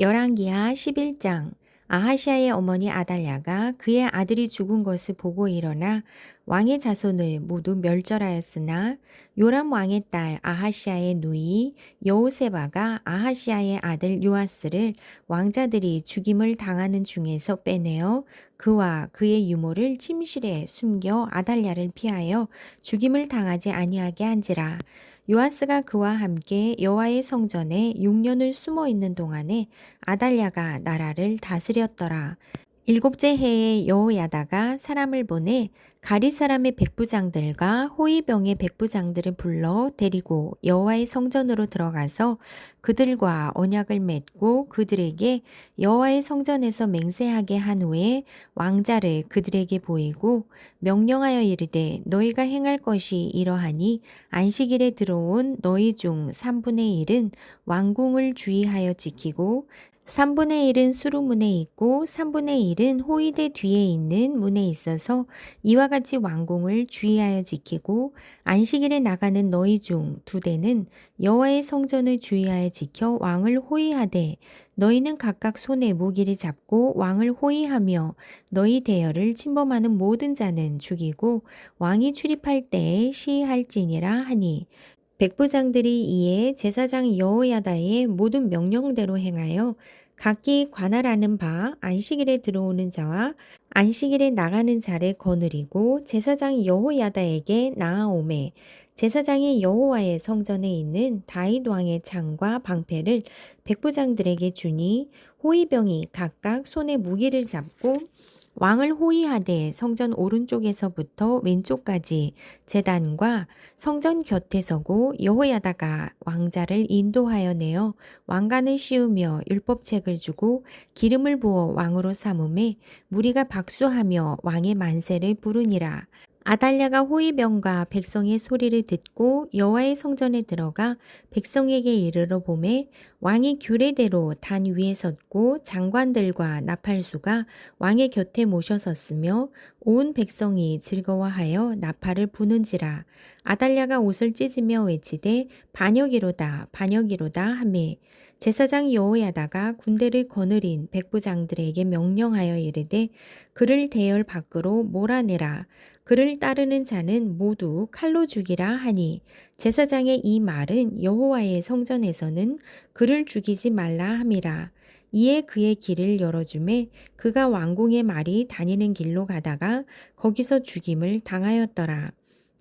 열왕기하 11장. 아하시아의 어머니 아달랴가 그의 아들이 죽은 것을 보고 일어나 왕의 자손을 모두 멸절하였으나 요람 왕의 딸 아하시아의 누이 여호세바가 아하시아의 아들 요아스를 왕자들이 죽임을 당하는 중에서 빼내어 그와 그의 유모를 침실에 숨겨 아달랴를 피하여 죽임을 당하지 아니하게 한지라 요아스가 그와 함께 여호와의 성전에 6년을 숨어 있는 동안에 아달랴가 나라를 다스렸더라. 일곱째 해에 여호야다가 사람을 보내 가리 사람의 백부장들과 호위병의 백부장들을 불러 데리고 여호와의 성전으로 들어가서 그들과 언약을 맺고 그들에게 여호와의 성전에서 맹세하게 한 후에 왕자를 그들에게 보이고 명령하여 이르되 너희가 행할 것이 이러하니 안식일에 들어온 너희 중 3분의 1은 왕궁을 주의하여 지키고 3분의 1은 수루문에 있고 3분의 1은 호위대 뒤에 있는 문에 있어서 이와 같이 왕궁을 주의하여 지키고 안식일에 나가는 너희 중 두 대는 여호와의 성전을 주의하여 지켜 왕을 호위하되 너희는 각각 손에 무기를 잡고 왕을 호위하며 너희 대열을 침범하는 모든 자는 죽이고 왕이 출입할 때에 시할지니라 하니 백부장들이 이에 제사장 여호야다의 모든 명령대로 행하여 각기 관할하는 바 안식일에 들어오는 자와 안식일에 나가는 자를 거느리고 제사장 여호야다에게 나아오매 제사장이 여호와의 성전에 있는 다윗 왕의 창과 방패를 백부장들에게 주니 호위병이 각각 손에 무기를 잡고 왕을 호위하되 성전 오른쪽에서부터 왼쪽까지 재단과 성전 곁에 서고 여호야다가 왕자를 인도하여 내어 왕관을 씌우며 율법책을 주고 기름을 부어 왕으로 삼음에 무리가 박수하며 왕의 만세를 부르니라. 아달랴가 호위병과 백성의 소리를 듣고 여호와의 성전에 들어가 백성에게 이르러 보매 왕이 규례대로 단 위에 섰고 장관들과 나팔수가 왕의 곁에 모셔섰으며 온 백성이 즐거워하여 나팔을 부는지라. 아달랴가 옷을 찢으며 외치되 반역이로다 반역이로다 하매. 제사장 여호야다가 군대를 거느린 백부장들에게 명령하여 이르되 그를 대열 밖으로 몰아내라. 그를 따르는 자는 모두 칼로 죽이라 하니. 제사장의 이 말은 여호와의 성전에서는 그를 죽이지 말라 함이라 이에 그의 길을 열어주매 그가 왕궁의 말이 다니는 길로 가다가 거기서 죽임을 당하였더라.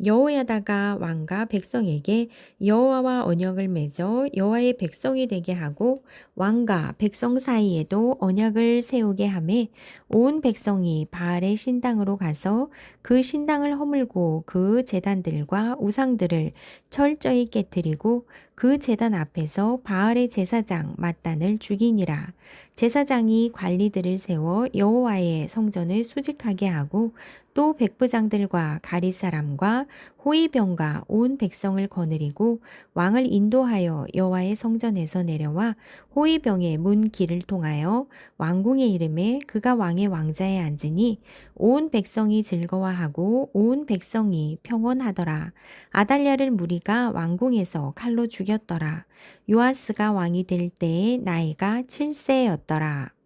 여호야다가 왕과 백성에게 여호와와 언약을 맺어 여호와의 백성이 되게 하고 왕과 백성 사이에도 언약을 세우게 하매 온 백성이 바알의 신당으로 가서 그 신당을 허물고 그 제단들과 우상들을 철저히 깨뜨리고 그 제단 앞에서 바알의 제사장 마단을 죽이니라. 제사장이 관리들을 세워 여호와의 성전을 수직하게 하고 또 백부장들과 가리 사람과 호위병과 온 백성을 거느리고 왕을 인도하여 여호와의 성전에서 내려와 호위병의 문 길을 통하여 왕궁의 이름에 그가 왕의 왕자에 앉으니 온 백성이 즐거워하고 온 백성이 평온하더라. 아달랴를 무리가 왕궁에서 칼로 죽였더라. 요아스가 왕이 될 때에 나이가 7세였더라.